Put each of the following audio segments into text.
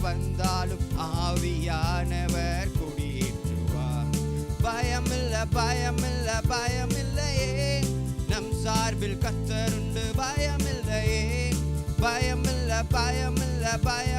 வந்தாலும் ஆவியானவர் குடியேற்றுவார். பயமில்ல பயமில்ல பயமில்லையே. நம் சார்பில் கத்தருண்டு பயமில்லையே. பயமில்ல பயமில்ல பயம்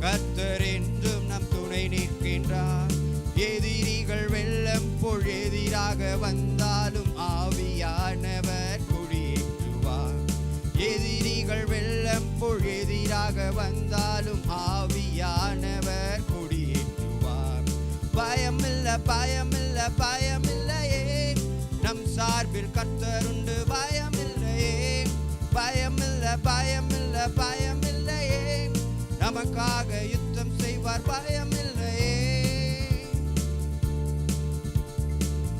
கத்தர் என்றும் நம் துணை நிற்கின்றார். எதிரிகள் வெள்ளம் போல் எதிராக வந்தாலும் ஆவியானவர் குடியேற்றுவார். எதிரிகள் வெள்ளம் போல் எதிராக வந்தாலும் ஆவியானவர் குடியேற்றுவார். பயமில்ல பயமில்ல பயமில்லையே நமக்காக யுத்தம் செய்வார் பயமில்லையே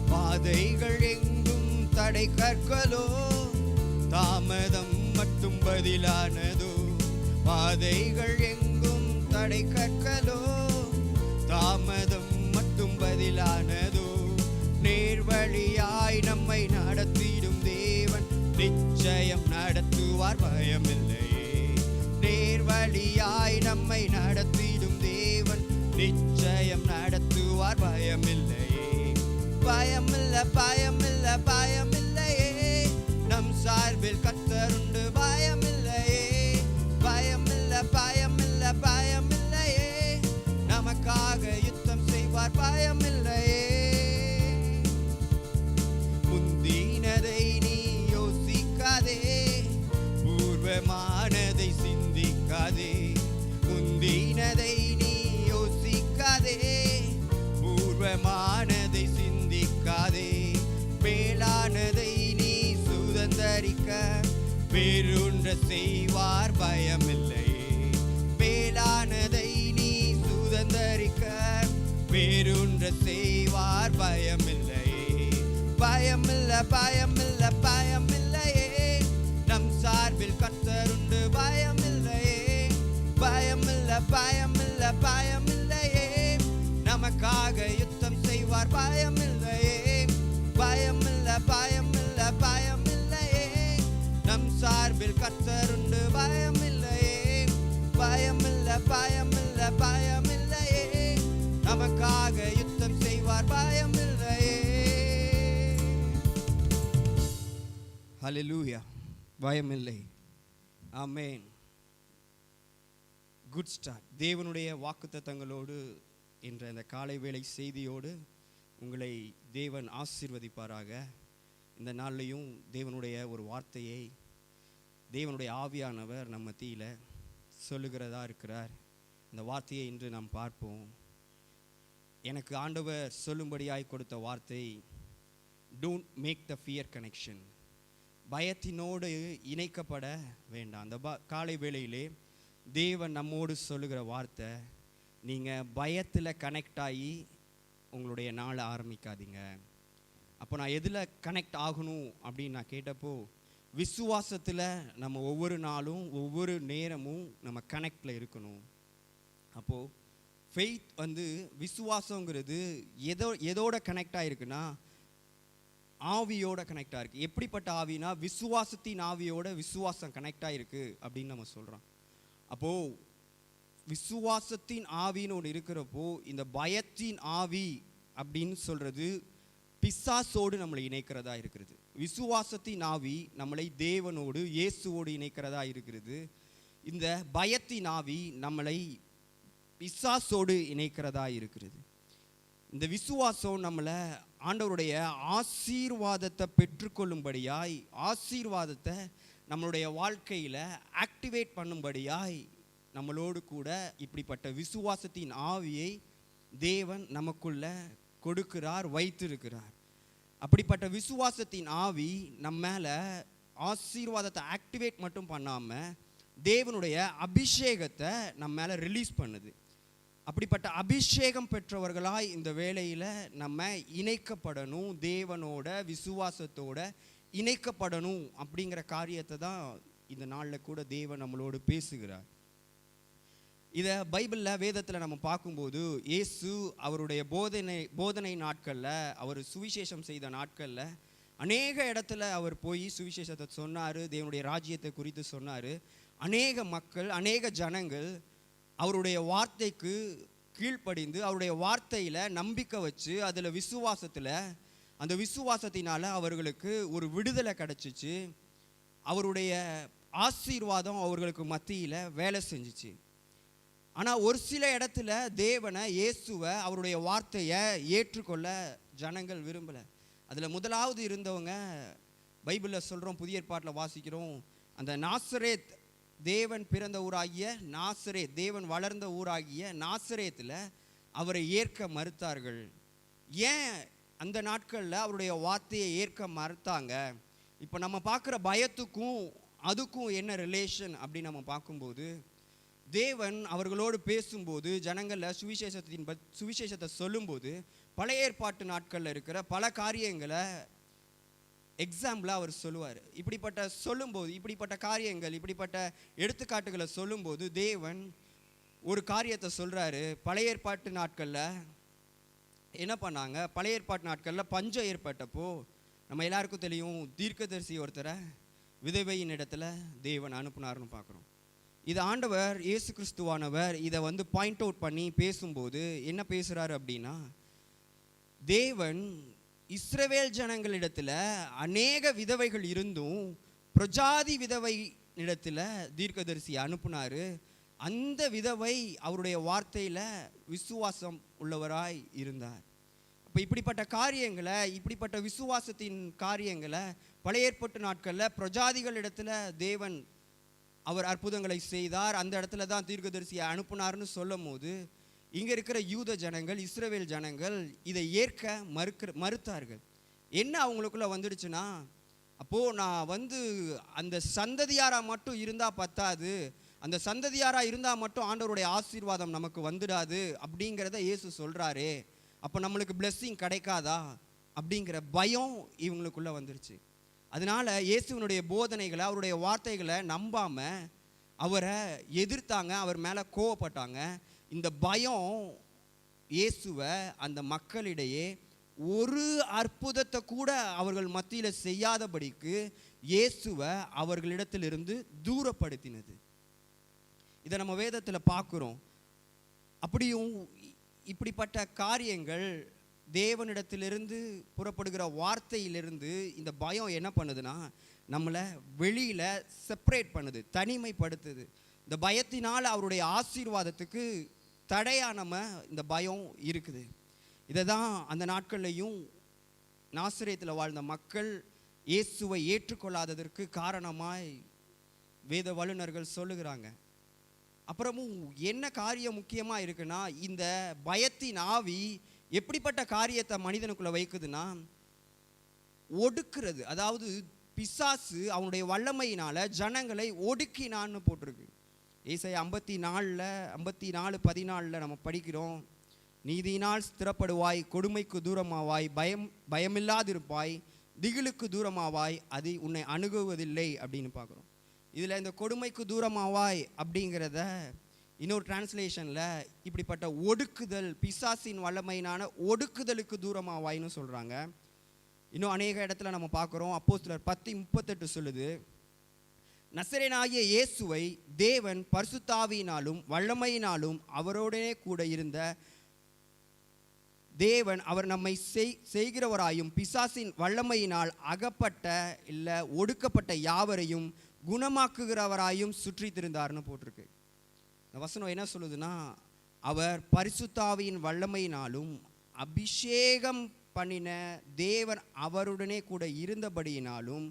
பாதைகள் எங்கும் தடை கற்களோ தாமதம் மட்டும் பதிலானதோ? பாதைகள் எங்கும் தடை கற்களோ தாமதம் மட்டும் பதிலானதோ? நேர்வழியாய் நம்மை நடத்திடும் தேவன் நிச்சயம் நடத்துவார் பயமில்லை. வழியாய் நம்மை நடத்திடும் தேவன் நிச்சயம் நடத்துவார். பயமில்லையே பயமில்ல பயமில்ல பயமில்லையே. நம் சார்பில் கத்தருண்டு பூர்வமானதை சிந்திக்காதே. மேலானதை நீ சுதந்தரிக்க. வேறொன்ற செய்வார் பயமில்லை. மேலானதை நீ சுதந்திரிக்க. வேறொன்ற செய்வார் பயமில்லை. பயமில்ல பயமில்ல பயமில்லையே. நம் சார்பில் கத்தருண்டு பயமில்ல பயமில்லையே. நமக்காக யுத்தம் செய்வார் பயமில்லையே. ஹalleluya பயமில்லை. ஆமேன் குட் ஸ்டார்ட் தேவனுடைய வாக்குத்தத்தங்களோடு என்ற இந்த காலை வேளை செய்தியோடு உங்களை தேவன் ஆசிர்வதிப்பாராக. இந்த நாள்லையும் தேவனுடைய ஒரு வார்த்தையை தேவனுடைய ஆவியானவர் நம்ம தீயில சொல்லுகிறதா இருக்கிறார். இந்த வார்த்தையை இன்று நாம் பார்ப்போம். எனக்கு ஆண்டவர் சொல்லும்படியாய் கொடுத்த வார்த்தை don't make the fear connection பயத்தினோடு இணைக்கப்பட வேண்டாம். அந்த ப காலை வேளையிலே தேவன் நம்மோடு சொல்லுகிற வார்த்தை நீங்கள் பயத்தில் கனெக்ட் ஆகி உங்களுடைய நாளை ஆரம்பிக்காதீங்க. அப்போ நான் எதில் கனெக்ட் ஆகணும்? அப்படின்னு நான் கேட்டப்போ விசுவாசத்தில் நம்ம ஒவ்வொரு நாளும் ஒவ்வொரு நேரமும் நம்ம கனெக்டில் இருக்கணும். அப்போது ஃபெய்த் வந்து விசுவாசங்கிறது எதோ எதோட கனெக்ட் ஆகிருக்குன்னா ஆவியோட கனெக்ட் ஆகிருக்கு எப்படிப்பட்ட ஆவினா விசுவாசத்தின் ஆவியோட விசுவாசம் கனெக்ட் ஆகிருக்கு அப்படின்னு நம்ம சொல்கிறோம் அப்போது விசுவாசத்தின் ஆவின்னு ஒன்று இருக்கிறப்போ இந்த பயத்தின் ஆவி அப்படின்னு சொல்கிறது பிசாசோடு நம்மளை இணைக்கிறதா இருக்கிறது. விசுவாசத்தின் ஆவி நம்மளை தேவனோடு இயேசுவோடு இணைக்கிறதா இருக்கிறது. இந்த பயத்தின் ஆவி நம்மளை பிசாசோடு இணைக்கிறதா இருக்கிறது. இந்த விசுவாசம் நம்மளை ஆண்டவருடைய ஆசீர்வாதத்தை பெற்றுக்கொள்ளும்படியாய் ஆசீர்வாதத்தை நம்மளுடைய வாழ்க்கையில் ஆக்டிவேட் பண்ணும்படியாய் நம்மளோடு கூட இப்படிப்பட்ட விசுவாசத்தின் ஆவியை தேவன் நமக்குள்ள கொடுக்கிறார் வைத்திருக்கிறார். அப்படிப்பட்ட விசுவாசத்தின் ஆவி நம்ம மேலே ஆசீர்வாதத்தை ஆக்டிவேட் மட்டும் பண்ணாமல் தேவனுடைய அபிஷேகத்தை நம்ம மேலே ரிலீஸ் பண்ணுது. அப்படிப்பட்ட அபிஷேகம் பெற்றவர்களாய் இந்த வேலையில் நம்ம இணைக்கப்படணும் தேவனோட விசுவாசத்தோட இணைக்கப்படணும் அப்படிங்கிற காரியத்தை தான் இந்த நாளில் கூட தேவன் நம்மளோடு பேசுகிறார். இதை பைபிளில் வேதத்தில் நம்ம பார்க்கும்போது இயேசு அவருடைய போதனை போதனை நாட்களில் அவர் சுவிசேஷம் செய்த நாட்களில் அநேக இடத்துல அவர் போய் சுவிசேஷத்தை சொன்னார் தேவனுடைய ராஜ்யத்தை குறித்து சொன்னார். அநேக மக்கள் அநேக ஜனங்கள் அவருடைய வார்த்தைக்கு கீழ்ப்படிந்து அவருடைய வார்த்தையில் நம்பிக்கை வச்சு அதில் விசுவாசத்தில் அந்த விசுவாசத்தினால் அவர்களுக்கு ஒரு விடுதலை கிடச்சிச்சு. அவருடைய ஆசீர்வாதம் அவர்களுக்கு மத்தியில் வேலை செஞ்சிச்சு. ஆனால் ஒரு சில இடத்துல தேவனை இயேசுவை அவருடைய வார்த்தையை ஏற்றுக்கொள்ள ஜனங்கள் விரும்பலை. அதில் முதலாவது இருந்தவங்க பைபிளில் சொல்கிறோம் புதிய ஏற்பாட்டில் வாசிக்கிறோம். அந்த நாசரேத் தேவன் பிறந்த ஊராகிய நாசரேத் தேவன் வளர்ந்த ஊராகிய நாசரேத்தில் அவரை ஏற்க மறுத்தார்கள். ஏன் அந்த நாட்களில் அவருடைய வார்த்தையை ஏற்க மறுத்தாங்க? இப்போ நம்ம பார்க்குற பயத்துக்கும் அதுக்கும் என்ன ரிலேஷன் அப்படின்னு நம்ம பார்க்கும்போது தேவன் அவர்களோடு பேசும்போது ஜனங்களில் சுவிசேஷத்தின் ப சுவிசேஷத்தை சொல்லும்போது பழைய ஏற்பாட்டு நாட்களில் இருக்கிற பல காரியங்களை எக்ஸாம்பிளாக அவர் சொல்லுவார். இப்படிப்பட்ட சொல்லும்போது இப்படிப்பட்ட காரியங்கள் இப்படிப்பட்ட எடுத்துக்காட்டுகளை சொல்லும்போது தேவன் ஒரு காரியத்தை சொல்கிறாரு பழைய ஏற்பாட்டு நாட்களில் என்ன பண்ணாங்க? பழைய ஏற்பாட்டு நாட்களில் பஞ்சம் ஏற்பட்டப்போ நம்ம எல்லாருக்கும் தெரியும் தீர்க்கதரிசி ஒருத்தரை விதவையின் இடத்துல தேவன் அனுப்புனாருன்னு பார்க்குறோம் இது ஆண்டவர் இயேசு கிறிஸ்துவானவர் இதை வந்து பாயிண்ட் அவுட் பண்ணி பேசும்போது என்ன பேசுகிறாரு அப்படின்னா தேவன் இஸ்ரவேல் ஜனங்களிடத்தில் அநேக விதவைகள் இருந்தும் பிரஜாதி விதவை இடத்துல தீர்க்கதரிசி அனுப்புனார். அந்த விதவை அவருடைய வார்த்தையில் விசுவாசம் உள்ளவராய் இருந்தார். இப்போ இப்படிப்பட்ட காரியங்களை இப்படிப்பட்ட விசுவாசத்தின் காரியங்களை பழைய ஏற்பட்டு நாட்களில் பிரஜாதிகள் இடத்துல தேவன் அவர் அற்புதங்களை செய்தார். அந்த இடத்துல தான் தீர்க்கதரிசியை அனுப்புனார்னு சொல்லும் போது இங்கே இருக்கிற யூத ஜனங்கள் இஸ்ரவேல் ஜனங்கள் இதை ஏற்க மறுக்க மறுத்தார்கள். என்ன அவங்களுக்குள்ள வந்துடுச்சுன்னா அப்போது நான் வந்து அந்த சந்ததியாராக மட்டும் இருந்தால் பத்தாது அந்த சந்ததியாராக இருந்தால் மட்டும் ஆண்டவருடைய ஆசீர்வாதம் நமக்கு வந்துடாது அப்படிங்கிறத இயேசு சொல்கிறாரே அப்போ நம்மளுக்கு பிளெஸ்ஸிங் கிடைக்காதா அப்படிங்கிற பயம் இவங்களுக்குள்ளே வந்துருச்சு. அதனால இயேசுவினுடைய போதனைகளை அவருடைய வார்த்தைகளை நம்பாமல் அவரை எதிர்த்தாங்க அவர் மேலே கோவப்பட்டாங்க. இந்த பயம் இயேசுவை அந்த மக்களிடையே ஒரு அற்புதத்தை கூட அவர்கள் மத்தியில் செய்யாதபடிக்கு இயேசுவை அவர்களிடத்திலிருந்து தூரப்படுத்தினது. இதை நம்ம வேதத்தில் பார்க்குறோம். அப்படியும் இப்படிப்பட்ட காரியங்கள் தேவனிடத்திலிருந்து புறப்படுகிற வார்த்தையிலிருந்து இந்த பயம் என்ன பண்ணுதுன்னா நம்மளை வெளியில் செப்பரேட் பண்ணுது தனிமைப்படுத்துது. இந்த பயத்தினால் அவருடைய ஆசீர்வாதத்துக்கு தடையாக நம்ம இந்த பயம் இருக்குது. இதை தான் அந்த நாட்கள்லையும் நாசிரியத்தில் வாழ்ந்த மக்கள் இயேசுவை ஏற்றுக்கொள்ளாததற்கு காரணமாய் வேத வல்லுநர்கள் சொல்லுகிறாங்க. அப்புறமும் என்ன காரியம் முக்கியமாக இருக்குன்னா இந்த பயத்தின் ஆவி எப்படிப்பட்ட காரியத்தை மனிதனுக்குள்ளே வைக்குதுன்னா ஒடுக்கிறது. அதாவது பிசாசு அவனுடைய வல்லமையினால் ஜனங்களை ஒடுக்கினான்னு போட்டிருக்கு. ஏசை ஐம்பத்தி நாலில் ஐம்பத்தி நாலு பதினாலில் நம்ம படிக்கிறோம் நீதியினால் ஸ்திரப்படுவாய் கொடுமைக்கு தூரமாவாய் பயம் பயமில்லாதிருப்பாய் திகிலுக்கு தூரமாவாய் அது உன்னை அணுகுவதில்லை அப்படின்னு பார்க்குறோம். இதில் இந்த கொடுமைக்கு தூரமாவாய் அப்படிங்கிறத இன்னொரு டிரான்ஸ்லேஷனில் இப்படிப்பட்ட ஒடுக்குதல் பிசாசின் வல்லமையினான ஒடுக்குதலுக்கு தூரமாவாய்னு சொல்கிறாங்க இன்னும் அநேக இடத்துல நம்ம பார்க்குறோம். அப்போ சிலர் பத்தி முப்பத்தெட்டு சொல்லுது நசரேனாகிய இயேசுவை தேவன் பரிசுத்தாவியினாலும் வல்லமையினாலும் அவரோடனே கூட இருந்த தேவன் அவர் நம்மை செய் செய்கிறவராயும் பிசாசின் வல்லமையினால் அகப்பட்ட இல்லை ஒடுக்கப்பட்ட யாவரையும் குணமாக்குகிறவராயும் சுற்றி திருந்தார்னு போட்டிருக்கு. வசனம் என்ன சொல்லுதுன்னா அவர் பரிசுத்தாவியின் வல்லமையினாலும் அபிஷேகம் பண்ணின தேவன் அவருடனே கூட இருந்தபடியினாலும்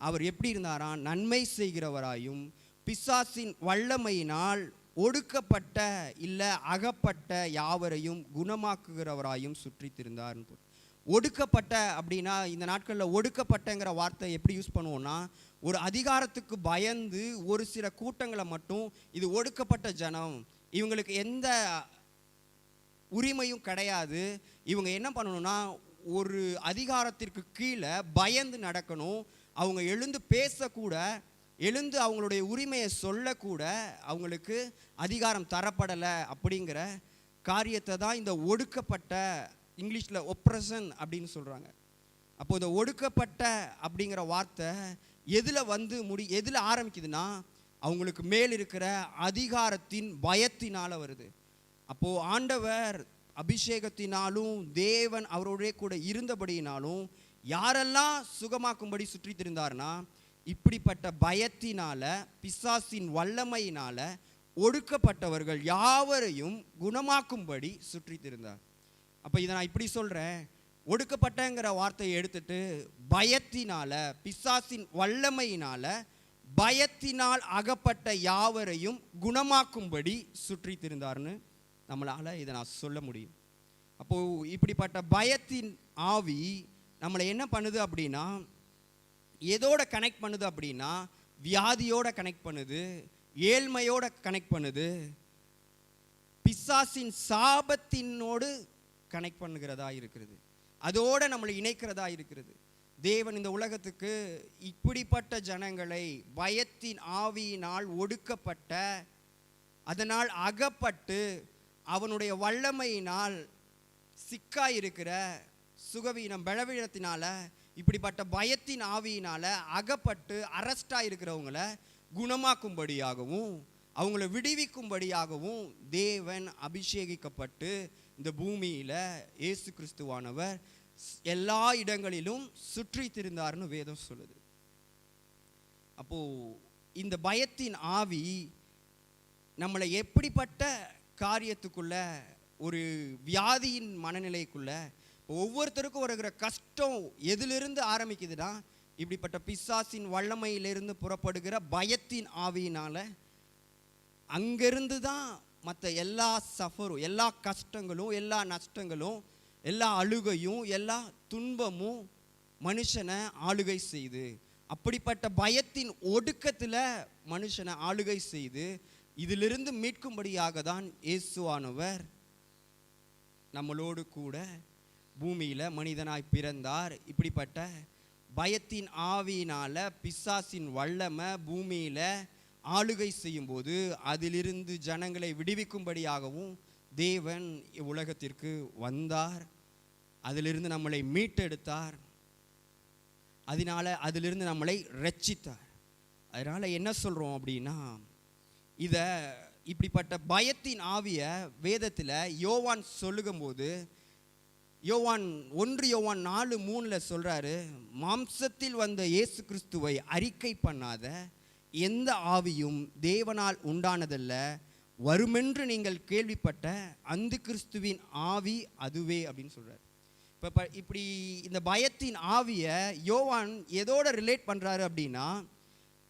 அவர் எப்படி இருந்தாராம் நன்மை செய்கிறவராயும் பிசாசின் வல்லமையினால் ஒடுக்கப்பட்ட இல்லை அகப்பட்ட யாவரையும் குணமாக்குகிறவராயும் சுற்றி திருந்தார்னு ஒடுக்கப்பட்ட அப்படின்னா இந்த நாட்களில் ஒடுக்கப்பட்டங்கிற வார்த்தை எப்படி யூஸ் பண்ணுவோன்னா ஒரு அதிகாரத்துக்கு பயந்து ஒரு சில கூட்டங்களை மட்டும் இது ஒடுக்கப்பட்ட ஜனம். இவங்களுக்கு எந்த உரிமையும் கிடையாது. இவங்க என்ன பண்ணணும்னா ஒரு அதிகாரத்திற்கு கீழே பயந்து நடக்கணும். அவங்க எழுந்து பேசக்கூட எழுந்து அவங்களுடைய உரிமையை சொல்லக்கூட அவங்களுக்கு அதிகாரம் தரப்படலை அப்படிங்கிற காரியத்தை தான் இந்த ஒடுக்கப்பட்ட இங்கிலீஷில் ஒப்ரஷன் அப்படின்னு சொல்கிறாங்க அப்போது இந்த ஒடுக்கப்பட்ட அப்படிங்கிற வார்த்தை எதில் வந்து முடி எதில் ஆரம்பிக்குதுன்னா அவங்களுக்கு மேல் இருக்கிற அதிகாரத்தின் பயத்தினால் வருது. அப்போது ஆண்டவர் அபிஷேகத்தினாலும் தேவன் அவரோடே கூட இருந்தபடியினாலும் யாரெல்லாம் சுகமாக்கும்படி சுற்றி திருந்தார்னா இப்படிப்பட்ட பயத்தினால பிசாசின் வல்லமையினால ஒடுக்கப்பட்டவர்கள் யாவரையும் குணமாக்கும்படி சுற்றி திருந்தார். அப்போ இதை நான் இப்படி சொல்கிறேன் ஒடுக்கப்பட்டங்கிற வார்த்தையை எடுத்துட்டு பயத்தினால பிசாசின் வல்லமையினால பயத்தினால் அகப்பட்ட யாவரையும் குணமாக்கும்படி சுற்றி திருந்தார்னு நம்மளால் இதை நான் சொல்ல முடியும். அப்போது இப்படிப்பட்ட பயத்தின் ஆவி நம்மளை என்ன பண்ணுது அப்படின்னா எதோட கனெக்ட் பண்ணுது அப்படின்னா வியாதியோட கனெக்ட் பண்ணுது ஏழ்மையோட கனெக்ட் பண்ணுது பிசாசின் சாபத்தினோடு கனெக்ட் பண்ணுகிறதா இருக்கிறது. அதோடு நம்மளை இணைக்கிறதா இருக்கிறது. தேவன் இந்த உலகத்துக்கு இப்படிப்பட்ட ஜனங்களை பயத்தின் ஆவியினால் ஒடுக்கப்பட்ட அதனால் அகப்பட்டு அவனுடைய வல்லமையினால் சிக்காயிருக்கிற சுகவீனம் பலவீனத்தினால் இப்படிப்பட்ட பயத்தின் ஆவியினால் அகப்பட்டு அரெஸ்டாக இருக்கிறவங்கள குணமாக்கும்படியாகவும் அவங்கள விடுவிக்கும்படியாகவும் தேவன் அபிஷேகிக்கப்பட்டு இந்த பூமியில் இயேசு கிறிஸ்துவானவர் எல்லா இடங்களிலும் சுற்றி திருந்தார்னு வேதம் சொல்லுது. அப்போ இந்த பயத்தின் ஆவி நம்மளை எப்படிப்பட்ட காரியத்துக்குள்ள ஒரு வியாதியின் மனநிலைக்குள்ள ஒவ்வொருத்தருக்கும் வருகிற கஷ்டம் எதிலிருந்து ஆரம்பிக்குதுன்னா இப்படிப்பட்ட பிசாசின் வல்லமையிலிருந்து புறப்படுகிற பயத்தின் ஆவியினால அங்கிருந்து தான் மற்ற எல்லா சஃபரும் எல்லா கஷ்டங்களும் எல்லா நஷ்டங்களும் எல்லா அழுகையும் எல்லா துன்பமும் மனுஷனை ஆளுகை செய்து அப்படிப்பட்ட பயத்தின் ஒடுக்கத்தில் மனுஷனை ஆளுகை செய்து இதிலிருந்து மீட்கும்படியாக தான் இயேசுவானவர் நம்மளோடு கூட பூமியில் மனிதனாய் பிறந்தார். இப்படிப்பட்ட பயத்தின் ஆவியினால் பிசாசின் வல்லமை பூமியில் ஆளுகை செய்யும்போது அதிலிருந்து ஜனங்களை விடுவிக்கும்படியாகவும் தேவன் இவ்வுலகத்திற்கு வந்தார். அதிலிருந்து நம்மளை மீட்டெடுத்தார். அதனால அதிலிருந்து நம்மளை ரட்சித்தார். அதனால் என்ன சொல்கிறோம் அப்படின்னா இதை இப்படிப்பட்ட பயத்தின் ஆவியை வேதத்தில் யோவான் சொல்லுகும்போது யோவான் ஒன்று யோவான் நாலு மூணில் சொல்கிறாரு மாம்சத்தில் வந்த இயேசு கிறிஸ்துவை அறிக்கை பண்ணாத எந்த ஆவியும் தேவனால் உண்டானதல்ல. வருமென்று நீங்கள் கேள்விப்பட்ட அந்த கிறிஸ்துவின் ஆவி அதுவே அப்படின்னு சொல்கிறார் இப்போ இப்படி இந்த பயத்தின் ஆவியை யோவான் எதோட ரிலேட் பண்ணுறாரு அப்படின்னா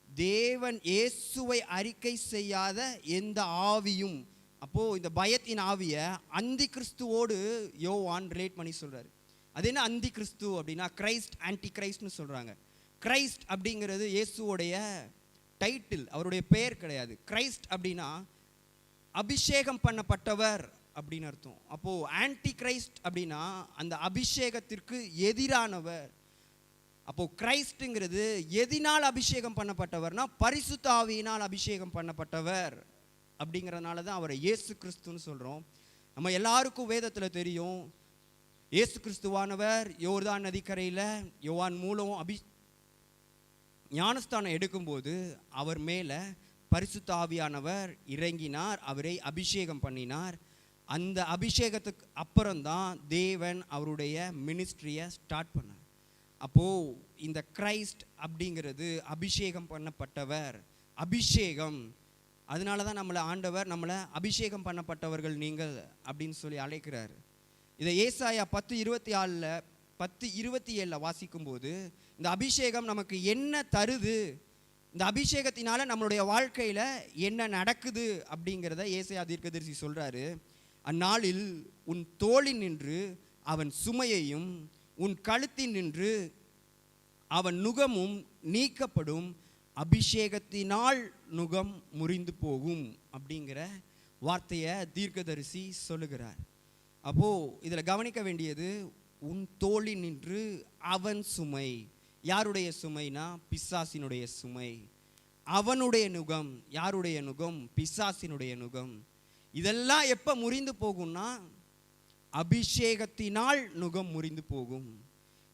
தேவன் இயேசுவை அறிக்கை செய்யாத எந்த ஆவியும் அப்போது இந்த பயத்தின் ஆவியை அந்தி கிறிஸ்துவோடு யோவான் ரிலேட் பண்ணி சொல்கிறாரு அது என்ன அந்தி கிறிஸ்து அப்படின்னா கிரைஸ்ட் ஆன்டி கிரைஸ்ட்னு சொல்கிறாங்க கிரைஸ்ட் அப்படிங்கிறது இயேசுவோடைய டைட்டில் அவருடைய பெயர் கிடையாது. கிரைஸ்ட் அப்படின்னா அபிஷேகம் பண்ணப்பட்டவர் அப்படின்னு அர்த்தம். அப்போது ஆன்டி கிரைஸ்ட் அப்படின்னா அந்த அபிஷேகத்திற்கு எதிரானவர். அப்போது கிரைஸ்ட்டுங்கிறது எதினால் அபிஷேகம் பண்ணப்பட்டவர்னா பரிசுத்தாவியினால் அபிஷேகம் பண்ணப்பட்டவர் அப்படிங்கிறதுனால தான் அவரை இயேசு கிறிஸ்துன்னு சொல்கிறோம் நம்ம எல்லாருக்கும் வேதத்தில் தெரியும் இயேசு கிறிஸ்துவானவர் யோர்தான் நதிக்கரையில் யோவான் மூலம் அபி ஞானஸ்தானம் எடுக்கும்போது அவர் மேலே பரிசுத்த ஆவியானவர் இறங்கினார் அவரை அபிஷேகம் பண்ணினார். அந்த அபிஷேகத்துக்கு அப்புறம்தான் தேவன் அவருடைய மினிஸ்ட்ரியை ஸ்டார்ட் பண்ணார். அப்போது இந்த கிரைஸ்ட் அப்படிங்கிறது அபிஷேகம் பண்ணப்பட்டவர் அபிஷேகம். அதனால தான் நம்மளை ஆண்டவர் நம்மளை அபிஷேகம் பண்ணப்பட்டவர்கள் நீங்கள் அப்படின்னு சொல்லி அழைக்கிறார். இதை ஏசாயா பத்து இருபத்தி ஆறில் பத்து இருபத்தி ஏழில் வாசிக்கும்போது இந்த அபிஷேகம் நமக்கு என்ன தருது? இந்த அபிஷேகத்தினால நம்மளுடைய வாழ்க்கையில் என்ன நடக்குது அப்படிங்கிறத ஏசையா தீர்க்கதரிசி சொல்கிறாரு அந்நாளில் உன் தோளில் நின்று அவன் சுமையையும் உன் கழுத்தில் நின்று அவன் நுகமும் நீக்கப்படும். அபிஷேகத்தினால் நுகம் முறிந்து போகும். அப்படிங்கிற வார்த்தையை தீர்க்கதரிசி சொல்லுகிறார். அப்போ இதில் கவனிக்க வேண்டியது உன் தோழி நின்று அவன் சுமை. யாருடைய சுமைனா பிசாசினுடைய சுமை. அவனுடைய நுகம் யாருடைய நுகம்? பிசாசினுடைய நுகம். இதெல்லாம் எப்போ முறிந்து போகும்னா அபிஷேகத்தினால் நுகம் முறிந்து போகும்.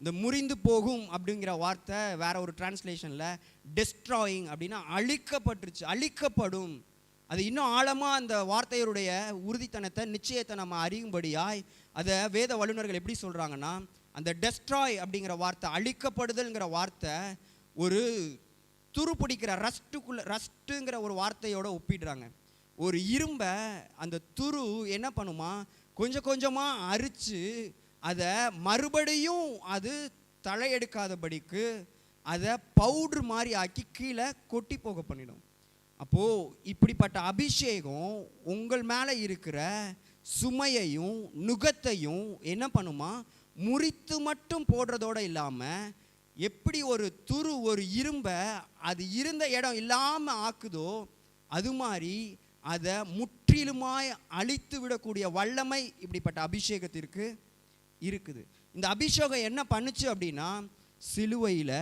இந்த முறிந்து போகும் அப்படிங்கிற வார்த்தை வேற ஒரு டிரான்ஸ்லேஷனில் டெஸ்ட்ராயிங் அப்படின்னா அழிக்கப்பட்டுருச்சு அழிக்கப்படும். அது இன்னும் ஆழமாக அந்த வார்த்தையருடைய உறுதித்தனத்தை நிச்சயத்தை நம்ம அறியும்படியாய் அதை வேத வல்லுநர்கள் எப்படி சொல்கிறாங்கன்னா அந்த டெஸ்ட்ராய் அப்படிங்கிற வார்த்தை அழிக்கப்படுதல்ங்கிற வார்த்தை ஒரு துரு பிடிக்கிற ரஸ்ட்டுக்குள்ள ரஸ்ட்டுங்கிற ஒரு வார்த்தையோட ஒப்பிடுறாங்க. ஒரு இரும்பை அந்த துரு என்ன பண்ணுமா? கொஞ்சம் கொஞ்சமாக அரித்து அதை மறுபடியும் அது தலையெடுக்காதபடிக்கு அதை பவுட்ரு மாதிரி ஆக்கி கீழே கொட்டி போக பண்ணிடும். அப்போது இப்படிப்பட்ட அபிஷேகம் உங்கள் மேலே இருக்கிற சுமையையும் நுகத்தையும் என்ன பண்ணுமா? முறித்து மட்டும் போடுறதோட இல்லாமல் எப்படி ஒரு துரு ஒரு இரும்பை அது இருந்த இடம் இல்லாமல் ஆக்குதோ அது மாதிரி அதை முற்றிலுமாய் அழித்து விடக்கூடிய வல்லமை இப்படிப்பட்ட அபிஷேகத்திற்கு இருக்குது. இந்த அபிஷேகம் என்ன பண்ணுச்சு அப்படின்னா சிலுவையில்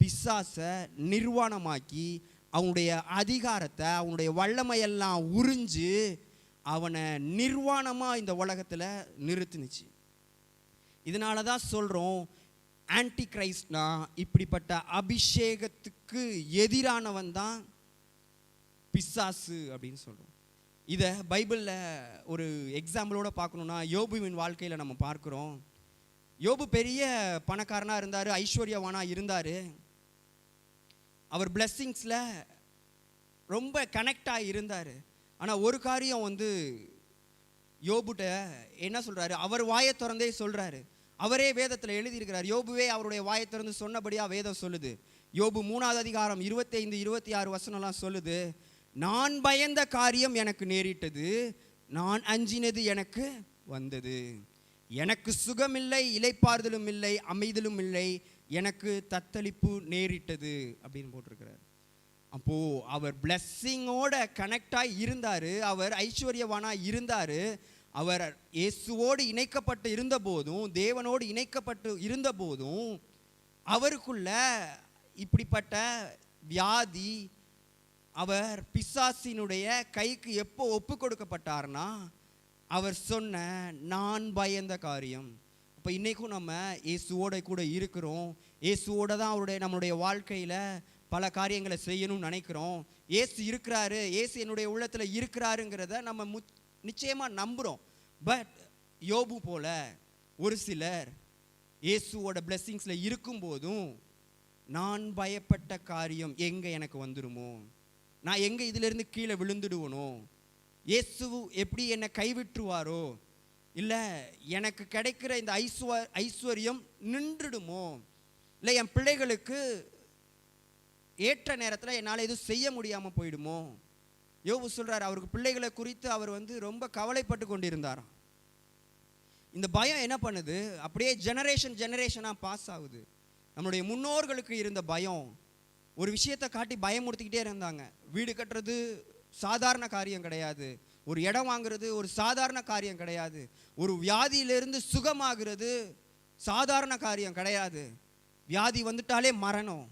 பிசாசை நிர்வாணமாக்கி அவனுடைய அதிகாரத்தை அவனுடைய வல்லமையெல்லாம் உறிஞ்சு அவனை நிர்வாணமாக இந்த உலகத்தில் நிறுத்துனுச்சு. இதனால தான் சொல்கிறோம் ஆன்டி கிரைஸ்ட்னா இப்படிப்பட்ட அபிஷேகத்துக்கு எதிரானவன் தான் பிசாசு அப்படின்னு சொல்கிறோம் இதை பைபிளில் ஒரு எக்ஸாம்பிளோட பார்க்கணுன்னா யோபுவின் வாழ்க்கையில் நம்ம பார்க்குறோம். யோபு பெரிய பணக்காரனாக இருந்தார் ஐஸ்வர்யவானாக இருந்தார். அவர் பிளெஸ்ஸிங்ஸில் ரொம்ப கனெக்டாக இருந்தார். ஆனால் ஒரு காரியம் வந்து யோபுட்ட என்ன சொல்கிறாரு அவர் வாயை திறந்தே சொல்கிறாரு அவரே வேதத்தில் எழுதியிருக்கிறார். யோபுவே அவருடைய வாயை திறந்து சொன்னபடியாக வேதம் சொல்லுது. யோபு மூணாவது அதிகாரம் இருபத்தைந்து இருபத்தி ஆறு வசனம்லாம் சொல்லுது. நான் பயந்த காரியம் எனக்கு நேரிட்டது. நான் அஞ்சினது எனக்கு வந்தது. எனக்கு சுகமில்லை இலைப்பாறுதலும் இல்லை அமைதலும் இல்லை. எனக்கு தத்தளிப்பு நேரிட்டது அப்படின்னு போட்டிருக்கிறார். அப்போது அவர் பிளஸ்ஸிங்கோட கனெக்டாக இருந்தார். அவர் ஐஸ்வர்யவானாக இருந்தார். அவர் இயேசுவோடு இணைக்கப்பட்டு இருந்தபோதும் தேவனோடு இணைக்கப்பட்டு இருந்தபோதும் அவருக்குள்ள இப்படிப்பட்ட வியாதி அவர் பிசாசினுடைய கைக்கு எப்போ ஒப்பு கொடுக்கப்பட்டார்னா அவர் சொன்ன நான் பயந்த காரியம். இப்போ இன்றைக்கும் நம்ம இயேசுவோட கூட இருக்கிறோம். இயேசுவோட தான் அவருடைய நம்மளுடைய வாழ்க்கையில் பல காரியங்களை செய்யணும்னு நினைக்கிறோம். ஏசு இருக்கிறாரு ஏசு என்னுடைய உள்ளத்தில் இருக்கிறாருங்கிறத நம்ம முத் நிச்சயமாக நம்புகிறோம் பட் யோபு போல ஒரு சிலர் இயேசுவோட பிளெஸ்ஸிங்ஸில் இருக்கும்போதும் நான் பயப்பட்ட காரியம் எங்கே எனக்கு வந்துடுமோ நான் எங்கே இதிலிருந்து கீழே விழுந்துடுவனோ? இயேசு எப்படி என்னை கைவிட்டுருவாரோ? இல்லை எனக்கு கிடைக்கிற இந்த ஐஸ்வ ஐஸ்வர்யம் நின்றுடுமோ? இல்லை என் பிள்ளைகளுக்கு ஏற்ற நேரத்தில் என்னால் எதுவும் செய்ய முடியாமல் போயிடுமோ? யோபு சொல்கிறார் அவருக்கு பிள்ளைகளை குறித்து அவர் வந்து ரொம்ப கவலைப்பட்டு கொண்டிருந்தாராம். இந்த பயம் என்ன பண்ணுது? அப்படியே ஜெனரேஷன் ஜெனரேஷனாக பாஸ் ஆகுது. நம்மளுடைய முன்னோர்களுக்கு இருந்த பயம் ஒரு விஷயத்தை காட்டி பயமுறுத்திக்கிட்டே இருந்தாங்க. வீடு கட்டுறது சாதாரண காரியம் கிடையாது. ஒரு இடம் வாங்குறது ஒரு சாதாரண காரியம் கிடையாது. ஒரு வியாதியிலிருந்து சுகமாகிறது சாதாரண காரியம் கிடையாது. வியாதி வந்துட்டாலே மரணம்.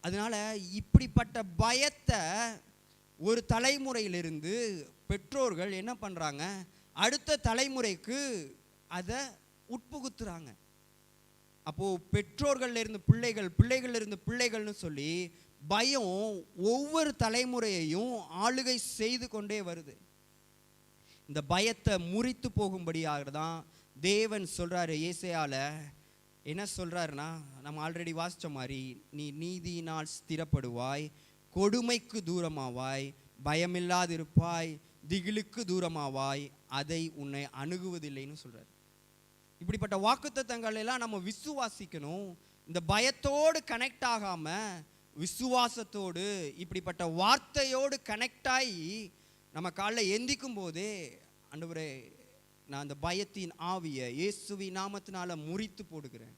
அதனால இப்படிப்பட்ட பயத்தை ஒரு தலைமுறையிலிருந்து பெற்றோர்கள் என்ன பண்ணுறாங்க அடுத்த தலைமுறைக்கு அதை உட்புகுத்துறாங்க. அப்போது பெற்றோர்களில் இருந்து பிள்ளைகள் பிள்ளைகள்ல இருந்து பிள்ளைகள்னு சொல்லி பயம் ஒவ்வொரு தலைமுறையையும் ஆளுகை செய்து கொண்டே வருது. இந்த பயத்தை முறித்து போகும்படியாக தான் தேவன் சொல்கிறாரு ஏசையால என்ன சொல்கிறாருன்னா நம்ம ஆல்ரெடி வாசித்த மாதிரி நீ நீதியினால் ஸ்திரப்படுவாய் கொடுமைக்கு தூரமாவாய் பயமில்லாதிருப்பாய் திகிலுக்கு தூரமாவாய் அதை உன்னை அணுகுவதில்லைன்னு சொல்கிறார் இப்படிப்பட்ட வாக்குத்தத்தங்கள் எல்லாம் நம்ம விசுவாசிக்கணும். இந்த பயத்தோடு கனெக்ட் ஆகாமல் விசுவாசத்தோடு இப்படிப்பட்ட வார்த்தையோடு கனெக்ட் ஆகி நம்ம காலைல எந்திக்கும் போதே அன்றுவரே நான் அந்த பயத்தின் ஆவியை இயேசுவின் நாமத்தினால முறித்து போடுகிறேன்.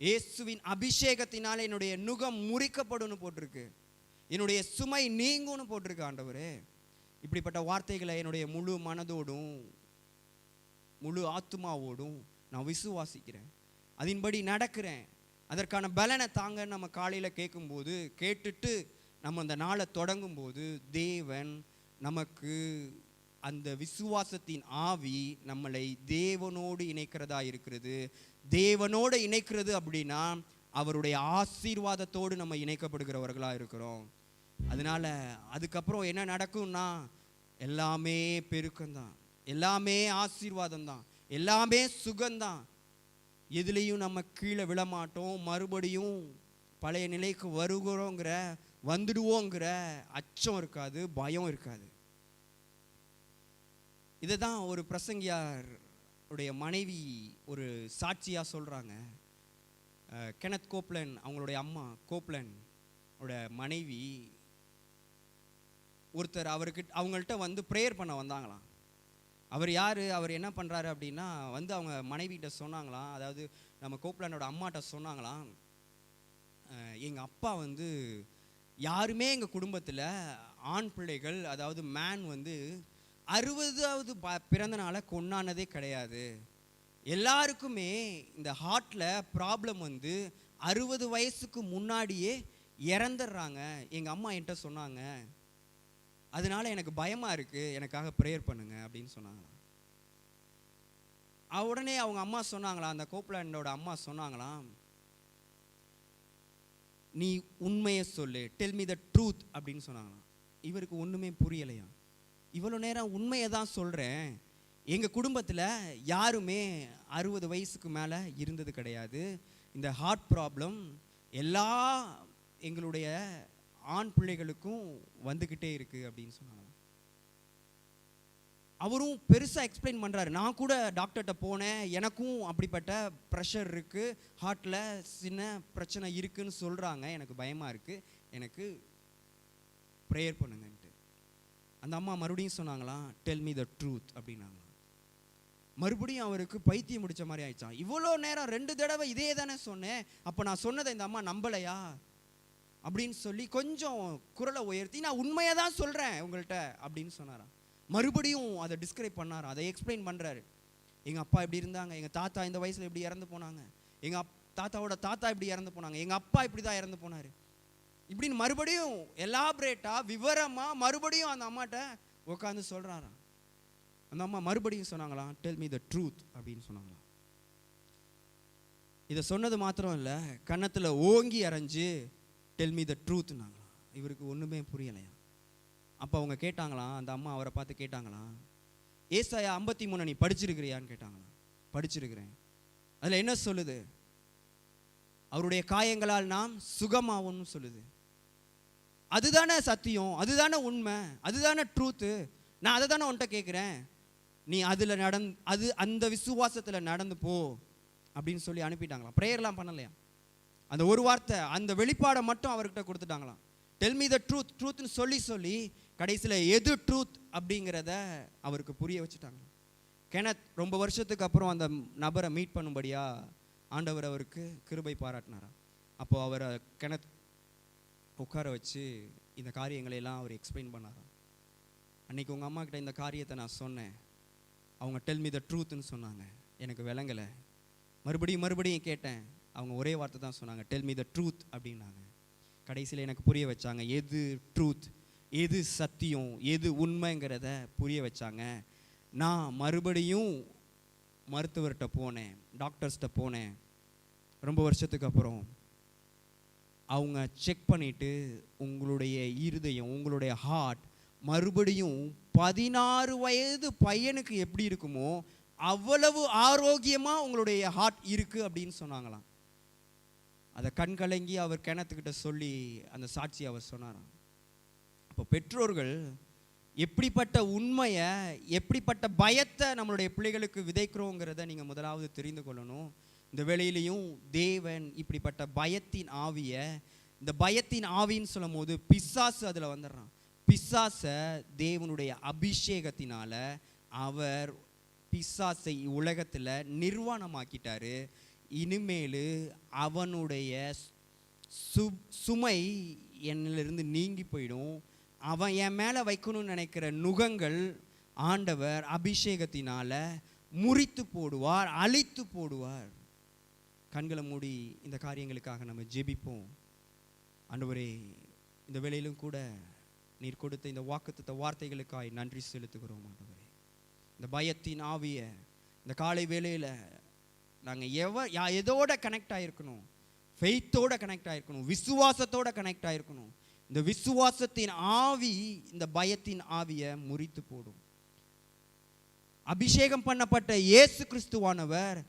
இயேசுவின் அபிஷேகத்தினால் என்னுடைய நுகம் முறிக்கப்படும் போட்டிருக்கு. என்னுடைய சுமை நீங்கும்னு போட்டிருக்க ஆண்டவரே. இப்படிப்பட்ட வார்த்தைகளை என்னுடைய முழு மனதோடும் முழு ஆத்துமாவோடும் நான் விசுவாசிக்கிறேன். அதன்படி நடக்கிறேன். அதற்கான பலனை தாங்க நம்ம காலையில் கேட்கும்போது கேட்டுட்டு நம்ம அந்த நாளை தொடங்கும்போது தேவன் நமக்கு அந்த விசுவாசத்தின் ஆவி நம்மளை தேவனோடு இணைக்கிறதா இருக்கிறது. தேவனோடு இணைக்கிறது அப்படின்னா அவருடைய ஆசீர்வாதத்தோடு நம்ம இணைக்கப்படுகிறவர்களாக இருக்கிறோம். அதனால அதுக்கப்புறம் என்ன நடக்கும்னா எல்லாமே பெருக்கம்தான். எல்லாமே ஆசீர்வாதம் தான் எல்லாமே சுகம்தான். எதுலேயும் நம்ம கீழே விழமாட்டோம். மறுபடியும் பழைய நிலைக்கு வருகிறோங்கிற வந்துடுவோங்கிற அச்சம் இருக்காது பயம் இருக்காது. இதை தான் ஒரு பிரசங்கியார் உடைய மனைவி ஒரு சாட்சியாக சொல்கிறாங்க கெனத் கோப்லன் அவங்களுடைய அம்மா கோப்லன் உடைய மனைவி ஒருத்தர் அவருக்கு அவங்கள்ட்ட வந்து ப்ரேயர் பண்ண வந்தாங்களாம். அவர் யார்? அவர் என்ன பண்ணுறாரு அப்படின்னா வந்து அவங்க மனைவிகிட்ட சொன்னாங்களாம். அதாவது நம்ம கோப்லானோட அம்மாட்ட சொன்னாங்களாம். எங்கள் அப்பா வந்து யாருமே எங்கள் குடும்பத்தில் ஆண் பிள்ளைகள் அதாவது மேன் வந்து அறுபதாவது ப பிறந்த நாளை கொண்டானதே கிடையாது. எல்லாருக்குமே இந்த ஹார்ட்டில் ப்ராப்ளம் வந்து அறுபது வயசுக்கு முன்னாடியே இறந்துடுறாங்க. எங்கள் அம்மா என்கிட்ட சொன்னாங்க. அதனால எனக்கு பயமாக இருக்குது எனக்காக ப்ரேயர் பண்ணுங்க அப்படின்னு சொன்னாங்களாம் உடனே அவங்க அம்மா சொன்னாங்களாம் அந்த கோப்லாண்டோட அம்மா சொன்னாங்களாம் நீ உண்மையை சொல்லு டெல் மீ த ட்ரூத் அப்படின்னு சொன்னாங்களாம். இவருக்கு ஒன்றுமே புரியலையா? இவ்வளோ நேரம் உண்மையை தான் சொல்கிறேன் எங்கள் குடும்பத்தில் யாருமே அறுபது வயசுக்கு மேலே இருந்தது கிடையாது. இந்த ஹார்ட் ப்ராப்ளம் எல்லா எங்களுடைய ஆண் பிள்ளைகளுக்கும் வந்துக்கிட்டே இருக்குது அப்படின்னு சொன்னாங்க. அவரும் பெருசாக எக்ஸ்பிளைன் பண்ணுறாரு நான் கூட டாக்டர்கிட்ட போனேன். எனக்கும் அப்படிப்பட்ட ப்ரெஷர் இருக்குது ஹார்ட்டில் சின்ன பிரச்சனை இருக்குதுன்னு சொல்கிறாங்க எனக்கு பயமாக இருக்குது எனக்கு ப்ரேயர் பண்ணுங்கன்ட்டு. அந்த அம்மா மறுபடியும் சொன்னாங்களாம் டெல் மீ த ட்ரூத் அப்படின்னாங்க. மறுபடியும் அவருக்கு பைத்தியம் முடிச்ச மாதிரி ஆயிடுச்சான் இவ்வளோ நேரம் ரெண்டு தடவை இதே தானே சொன்னேன். அப்போ நான் சொன்னதை இந்த அம்மா நம்பலையா? அப்படின்னு சொல்லி கொஞ்சம் குரலை உயர்த்தி நான் உண்மையை தான் சொல்கிறேன் உங்கள்கிட்ட அப்படின்னு சொன்னாராம். மறுபடியும் அதை டிஸ்கிரைப் பண்ணார் அதை எக்ஸ்பிளைன் பண்ணுறாரு எங்கள் அப்பா இப்படி இருந்தாங்க. எங்கள் தாத்தா இந்த வயசில் இப்படி இறந்து போனாங்க. எங்கள் அப் தாத்தாவோட தாத்தா இப்படி இறந்து போனாங்க. எங்கள் அப்பா இப்படி தான் இறந்து போனார். இப்படின்னு மறுபடியும் எலாபரேட்டாக விவரமாக மறுபடியும் அந்த அம்மாட்ட உட்காந்து சொல்கிறாராம் அந்த அம்மா மறுபடியும் சொன்னாங்களாம் டெல் மீ த ட்ரூத் அப்படின்னு சொன்னாங்களாம். இதை சொன்னது மாத்திரம் இல்லை கன்னத்தில் ஓங்கி அரைஞ்சு டெல் மீ த ட்ரூத்னாங்களாம் இவருக்கு ஒன்றுமே புரியலையா? அப்போ அவங்க கேட்டாங்களாம் அந்த அம்மா அவரை பார்த்து கேட்டாங்களாம் ஏசாயா ஐம்பத்தி மூணு நீ படிச்சிருக்கிறியான்னு கேட்டாங்களாம் படிச்சிருக்கிறேன். அதில் என்ன சொல்லுது? அவருடைய காயங்களால் நாம் சுகமாகும்னு சொல்லுது. அதுதானே சத்தியம் அதுதானே உண்மை அதுதானே ட்ரூத்து நான் அதை தானே உன்கிட்ட கேட்குறேன் நீ அதில் நடந் அது அந்த விசுவாசத்தில் நடந்து போ அப்படின்னு சொல்லி அனுப்பிட்டாங்களாம் ப்ரேயர்லாம் பண்ணலையா? அந்த ஒரு வார்த்தை அந்த வெளிப்பாடை மட்டும் அவர்கிட்ட கொடுத்துட்டாங்களாம். டெல் மீ த ட்ரூத் ட்ரூத்னு சொல்லி சொல்லி கடைசியில் எது ட்ரூத் அப்படிங்கிறத அவருக்கு புரிய வச்சுட்டாங்க கெனத் ரொம்ப வருஷத்துக்கு அப்புறம் அந்த நபரை மீட் பண்ணும்படியா ஆண்டவர் அவருக்கு கிருபை பாராட்டினாராம். அப்போது அவரை கெனத் உட்கார வச்சு இந்த காரியங்களை எல்லாம் அவர் எக்ஸ்பிளைன் பண்ணாராம். அன்றைக்கி உங்கள் அம்மா கிட்ட இந்த காரியத்தை நான் சொன்னேன். அவங்க டெல் மீ த ட்ரூத்துன்னு சொன்னாங்க. எனக்கு விளங்கலை. மறுபடியும் மறுபடியும் கேட்டேன். அவங்க ஒரே வார்த்தை தான் சொன்னாங்க டெல் மீ த ட்ரூத் அப்படின்னாங்க. கடைசியில் எனக்கு புரிய வச்சாங்க எது ட்ரூத் எது சத்தியம்? எது உண்மைங்கிறத புரிய வச்சாங்க. நான் மறுபடியும் மருத்துவர்கிட்ட போனேன் டாக்டர்ஸ்கிட்ட போனேன். ரொம்ப வருஷத்துக்கு அப்புறம் அவங்க செக் பண்ணிவிட்டு உங்களுடைய இருதயம் உங்களுடைய ஹார்ட் மறுபடியும் பதினாறு வயது பையனுக்கு எப்படி இருக்குமோ அவ்வளவு ஆரோக்கியமாக உங்களுடைய ஹார்ட் இருக்குது அப்படின்னு சொன்னாங்களாம். அதை கண்கலங்கி அவர் கிணத்துக்கிட்ட சொல்லி அந்த சாட்சி அவர் சொன்னாராம். அப்போ பெற்றோர்கள் எப்படிப்பட்ட உண்மையை எப்படிப்பட்ட பயத்தை நம்மளுடைய பிள்ளைகளுக்கு விதைக்கிறோங்கிறத நீங்கள் முதலாவது தெரிந்து கொள்ளணும். இந்த வேளையிலையும் தேவன் இப்படிப்பட்ட பயத்தின் ஆவியை இந்த பயத்தின் ஆவின்னு சொல்லும் போது பிசாசு அதில் வந்துடுறான். பிசாசை தேவனுடைய அபிஷேகத்தினால் அவர் பிசாசை உலகத்தில் நிர்வாணமாக்கிட்டாரு. இனிமேலு அவனுடைய சு சுமை என்னிலிருந்து நீங்கி போயிடும். அவன் என் மேலே வைக்கணும்னு நினைக்கிற நுகங்கள் ஆண்டவர் அபிஷேகத்தினால் முறித்து போடுவார் அழித்து போடுவார். கண்களை மூடி இந்த காரியங்களுக்காக நம்ம ஜெபிப்போம். ஆண்டவரே இந்த வேளையிலும் கூட நீர் கொடுத்த இந்த வாக்குத்த வார்த்தைகளுக்காய் நன்றி செலுத்துகிறோம் ஆண்டவரே. இந்த பயத்தின் ஆவிய இந்த காலை வேளையில் நாங்கள் எவ யா எதோட கனெக்ட் ஆகிருக்கணும் ஃபெய்த்தோட கனெக்ட் ஆகிருக்கணும் விசுவாசத்தோட கனெக்ட் ஆகிருக்கணும் இந்த விசுவாசத்தின் ஆவி இந்த பயத்தின் ஆவியை முறித்து போடும். அபிஷேகம் பண்ணப்பட்ட இயேசு கிறிஸ்துவானவர்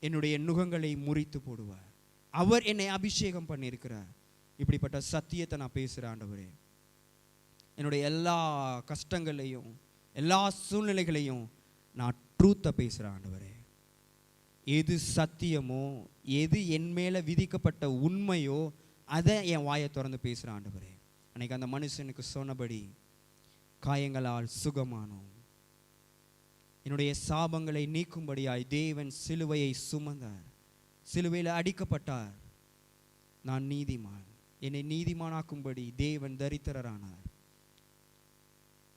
என்னுடைய நுகங்களை முறித்து போடுவார். அவர் என்னை அபிஷேகம் பண்ணியிருக்கிறார். இப்படிப்பட்ட சத்தியத்தை நான் பேசுகிறேன் ஆண்டவரே. என்னுடைய எல்லா கஷ்டங்களையும் எல்லா சூழ்நிலைகளையும் நான் ட்ரூத்தை பேசுகிற ஆண்டவரே. எது சத்தியமோ எது என் மேலே விதிக்கப்பட்ட உண்மையோ அதை என் வாயை திறந்து பேசுகிற ஆண்டவரே. அன்னைக்கு அந்த மனுஷனுக்கு சொன்னபடி காயங்களால் சுகமானோம். என்னுடைய சாபங்களை நீக்கும்படியாய் தேவன் சிலுவையை சுமந்தார். சிலுவையில் அடிக்கப்பட்டார். நான் நீதிமான். என்னை நீதிமானாக்கும்படி தேவன் தரித்திரரானார்.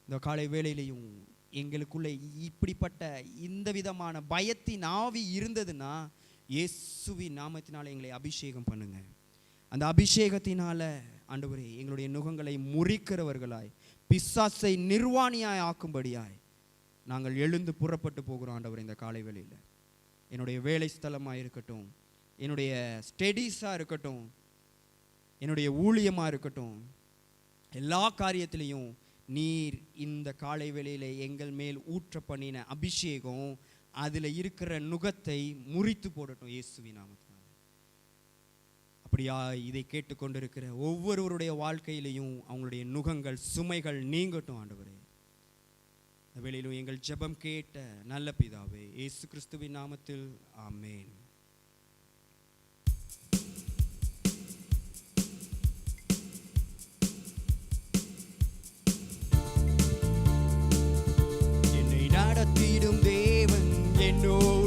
இந்த காலை வேளையிலையும் எங்களுக்குள்ள இப்படிப்பட்ட இந்த விதமான பயத்தின் ஆவி இருந்ததுன்னா இயேசுவி நாமத்தினால் எங்களை அபிஷேகம் பண்ணுங்க. அந்த அபிஷேகத்தினால ஆண்டவரே எங்களுடைய நுகங்களை முறிக்கிறவர்களாய் பிசாசை நிர்வாணியாய் ஆக்கும்படியாய் நாங்கள் எழுந்து புறப்பட்டு போகிறோம் ஆண்டவர் இந்த காலை வேளையில். என்னுடைய வேலை ஸ்தலமாக இருக்கட்டும் என்னுடைய ஸ்டடீஸாக இருக்கட்டும் என்னுடைய ஊழியமாக இருக்கட்டும் எல்லா காரியத்திலையும் நீர் இந்த காலை வேளையில் எங்கள் மேல் ஊற்ற பண்ணின அபிஷேகம் அதில் இருக்கிற நுகத்தை முறித்து போடட்டும் இயேசுவி நாமத்தினால. அப்படியா இதை கேட்டுக்கொண்டிருக்கிற ஒவ்வொருவருடைய வாழ்க்கையிலையும் அவங்களுடைய நுகங்கள் சுமைகள் நீங்கட்டும் ஆண்டவரே. வேளையிலும் எங்கள் ஜெபம் கேட்ட நல்ல பிதாவே இயேசு கிறிஸ்துவின் நாமத்தில் ஆமேன். know